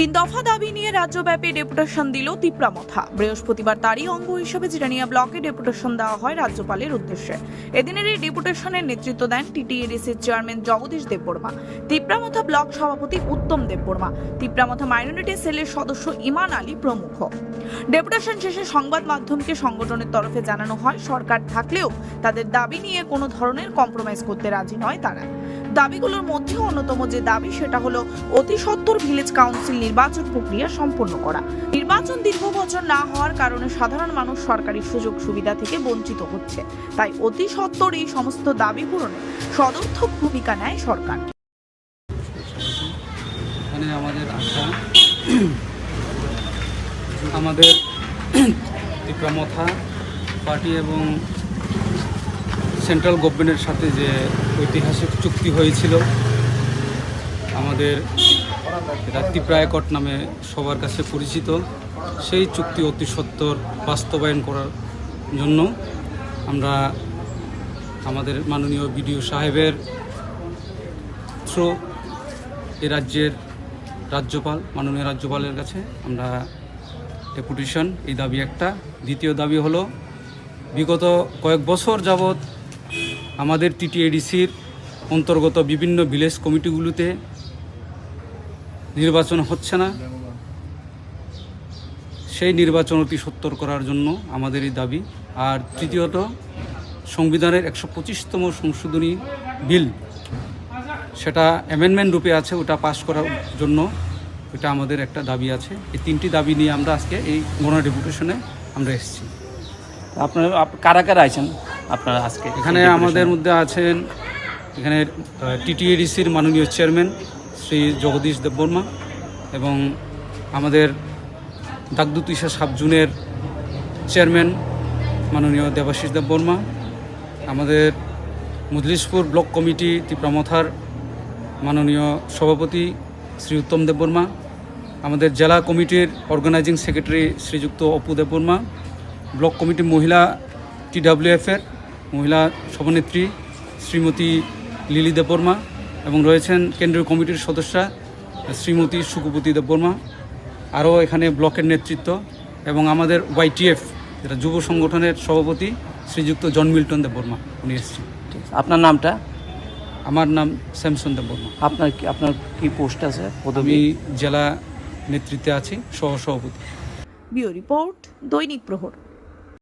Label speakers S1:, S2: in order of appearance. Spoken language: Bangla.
S1: তিন দফা দাবি নিয়ে রাজ্যব্যাপী ডেপুটেশন দিল তিপ্রামথা। বৃহস্পতিবার তারই অঙ্গ হিসেবে জিরানিয়া ব্লকে ডেপুটেশন দেওয়া হয় রাজ্যপালের উদ্দেশ্যে। এদিনের এই ডেপুটেশনের নেতৃত্ব দেন টিটিএডিসির চেয়ারম্যান জগদীশ দেববর্মা। তিপ্রামথা ব্লক সভাপতি উত্তম দেববর্মা। তিপ্রামথা মাইনরিটি সেলের সদস্য ইমান আলী প্রমুখ। ডেপুটেশন শেষে সংবাদ মাধ্যমকে সংগঠনের তরফে জানানো হয়, সরকার থাকলেও তাদের দাবি নিয়ে কোনো ধরনের কম্প্রোমাইজ করতে রাজি নয় তারা। দাবিগুলোর মধ্যে অন্যতম যে দাবি সেটা হলো অতি সত্বর ভিলেজ কাউন্সিল নির্বাচন প্রক্রিয়া সম্পন্ন করা। নির্বাচন দীর্ঘ বছর না হওয়ার কারণে সাধারণ মানুষ সরকারি সুযোগ সুবিধা থেকে বঞ্চিত হচ্ছে। তাই অতি সত্বর এই সমস্ত দাবি পূরণে সদর্থক ভূমিকা নেয় সরকার।
S2: আমাদের আমাদের পার্টি এবং সেন্ট্রাল গভর্নমেন্টের সাথে যে ঐতিহাসিক চুক্তি হয়েছিল আমাদের এটা ত্রিপ্রায়কট নামে সবার কাছে পরিচিত। সেই চুক্তি অতি সত্বর বাস্তবায়ন করার জন্য আমরা আমাদের মাননীয় বিডিও সাহেবের থ্রো এ রাজ্যের রাজ্যপাল, মাননীয় রাজ্যপালের কাছে আমরা ডেপুটেশন, এই দাবি একটা। দ্বিতীয় দাবি হলো, বিগত কয়েক বছর যাবৎ আমাদের টিটিএডিসির অন্তর্গত বিভিন্ন ভিলেজ কমিটিগুলোতে নির্বাচন হচ্ছে না। সেই নির্বাচন অতি সত্তর করার জন্য আমাদের এই দাবি। আর তৃতীয়ত সংবিধানের একশো পঁচিশতম সংশোধনী বিল সেটা অ্যামেন্ডমেন্ট রূপে আছে ওটা পাশ করার জন্য এটা আমাদের একটা দাবি আছে। এই তিনটি দাবি নিয়ে আমরা আজকে এই গণ ডেপুটেশনে আমরা এসেছি।
S3: আপনারা আপ- কারা কারা আছেন আপনারা আজকে?
S2: এখানে আমাদের মধ্যে আছেন এখানে টিটিএডিসির মাননীয় চেয়ারম্যান শ্রী জগদীশ দেববর্মা এবং আমাদের দাগদুত ইসা সাবজুনের চেয়ারম্যান মাননীয় দেবাশিস দেববর্মা, আমাদের মজলিশপুর ব্লক কমিটি ত্রিপ্রামথার মাননীয় সভাপতি শ্রী উত্তম দেববর্মা, আমাদের জেলা কমিটির অর্গানাইজিং সেক্রেটারি শ্রীযুক্ত অপু দেববর্মা, ব্লক কমিটি মহিলা টিডাব্লিউএফের মহিলা সভানেত্রী শ্রীমতী লিলি দেববর্মা এবং রয়েছেন কেন্দ্রীয় কমিটির সদস্যা শ্রীমতী সুকুপতি দেববর্মা আরও এখানে ব্লকের নেতৃত্ব এবং আমাদের ওয়াইটিএফ যেটা যুব সংগঠনের সভাপতি শ্রীযুক্ত জন মিল্টন দেববর্মা উনি এসেছেন।
S3: আপনার নামটা?
S2: আমার নাম স্যামসন দেববর্মা।
S3: আপনার কি আপনার কি পোস্ট আছে
S2: আমি
S3: পদবি
S2: জেলা নেতৃত্বে আছি সহ সভাপতি
S1: ব্যুরো রিপোর্ট দৈনিক প্রহর।